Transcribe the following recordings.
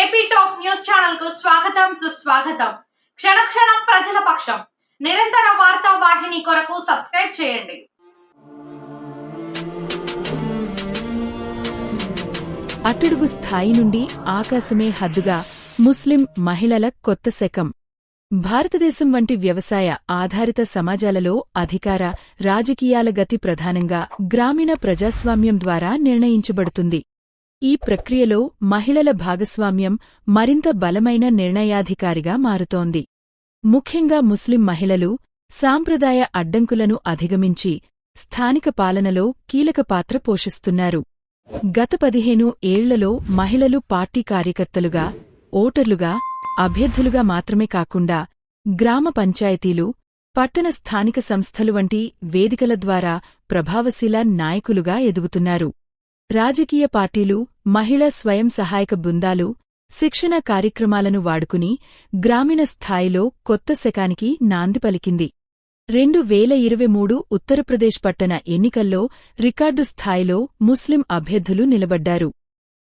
AP top news ఛానల్కు స్వాగతం సుస్వాగతం. క్షణక్షణం ప్రజల పక్షం. నిరంతర వార్తా వాహిని కొరకు సబ్స్క్రైబ్ చేయండి. అట్టడుగు స్థాయి నుండి ఆకాశమే హద్దుగా ముస్లిం మహిళల కొత్త శకం. భారతదేశం వంటి వ్యవసాయ ఆధారిత సమాజాలలో అధికార రాజకీయాల గతి ప్రధానంగా గ్రామీణ ప్రజాస్వామ్యం ద్వారా నిర్ణయించబడుతుంది. ఈ ప్రక్రియలో మహిళల భాగస్వామ్యం మరింత బలమైన నిర్ణయాధికారిగా మారుతోంది. ముఖ్యంగా ముస్లిం మహిళలు సాంప్రదాయ అడ్డంకులను అధిగమించి స్థానిక పాలనలో కీలక పాత్ర పోషిస్తున్నారు. గత పదిహేను ఏళ్ళలో మహిళలు పార్టీ కార్యకర్తలుగా ఓటర్లుగా అభ్యర్థులుగా మాత్రమే కాకుండా గ్రామ పంచాయతీలు పట్టణ స్థానిక సంస్థలు వంటి వేదికల ద్వారా ప్రభావశీల నాయకులుగా ఎదుగుతున్నారు. రాజకీయ పార్టీలు మహిళా స్వయం సహాయక బృందాలు శిక్షణ కార్యక్రమాలను వాడుకుని గ్రామీణ స్థాయిలో కొత్త శకానికి నాంది పలికింది. రెండు వేల ఇరవై మూడు ఉత్తరప్రదేశ్ పట్టణ ఎన్నికల్లో రికార్డు స్థాయిలో ముస్లిం అభ్యర్థులు నిలబడ్డారు.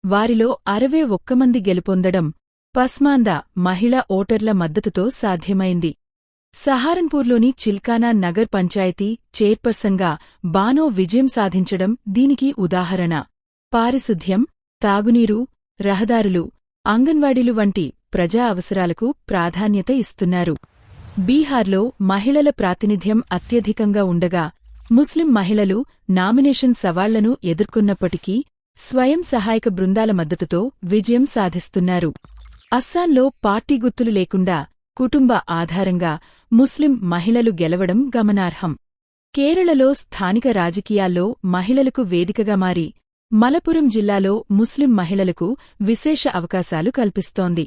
వారిలో అరవై ఒక్క మంది గెలుపొందడం పస్మాందా మహిళా ఓటర్ల మద్దతుతో సాధ్యమైంది. సహారన్పూర్లోని చిల్కానా నగర్ పంచాయతీ చైర్పర్సన్గా బానో విజయం సాధించడం దీనికి ఉదాహరణ. పారిశుద్ధ్యం తాగునీరు రహదారులు అంగన్వాడీలు వంటి ప్రజా అవసరాలకు ప్రాధాన్యత ఇస్తున్నారు. బీహార్లో మహిళల ప్రాతినిధ్యం అత్యధికంగా ఉండగా ముస్లిం మహిళలు నామినేషన్ సవాళ్ళను ఎదుర్కొన్నప్పటికీ స్వయం సహాయక బృందాల మద్దతుతో విజయం సాధిస్తున్నారు. అస్సాంలో పార్టీ గుర్తులు లేకుండా కుటుంబ ఆధారంగా ముస్లిం మహిళలు గెలవడం గమనార్హం. కేరళలో స్థానిక రాజకీయాల్లో మహిళలకు వేదికగా మారి మలపురం జిల్లాలో ముస్లిం మహిళలకు విశేష అవకాశాలు కల్పిస్తోంది.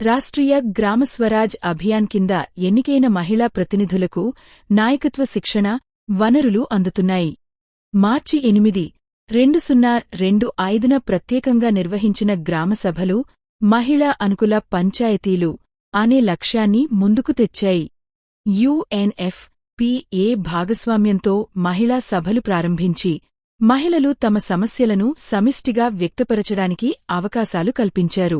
రాష్ట్రీయ గ్రామస్వరాజ్ అభియాన్ కింద ఎన్నికైన మహిళా ప్రతినిధులకు నాయకత్వ శిక్షణ వనరులు అందుతున్నాయి. మార్చి ఎనిమిది రెండు సున్నా రెండు ఐదున ప్రత్యేకంగా నిర్వహించిన గ్రామసభలు మహిళా అనుకుల పంచాయతీలు అనే లక్ష్యాన్ని ముందుకు తెచ్చాయి. యుఎన్ఎఫ్ పిఏ భాగస్వామ్యంతో మహిళా సభలు ప్రారంభించి మహిళలు తమ సమస్యలను సమిష్టిగా వ్యక్తపరచడానికి అవకాశాలు కల్పించారు.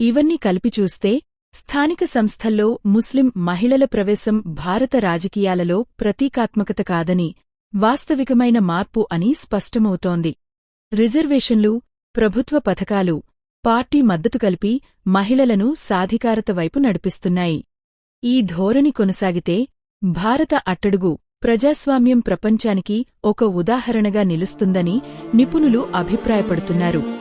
ఇవన్నీ కలిపి చూస్తే స్థానిక సంస్థల్లో ముస్లిం మహిళల ప్రవేశం భారత రాజకీయాలలో ప్రతీకాత్మకత కాదని వాస్తవికమైన మార్పు అని స్పష్టమవుతోంది. రిజర్వేషన్లు ప్రభుత్వ పథకాలు పార్టీ మద్దతు కలిపి మహిళలను సాధికారత వైపు నడిపిస్తున్నాయి. ఈ ధోరణి కొనసాగితే భారత అట్టడుగు ప్రజాస్వామ్యం ప్రపంచానికి ఒక ఉదాహరణగా నిలుస్తుందని నిపుణులు అభిప్రాయపడుతున్నారు.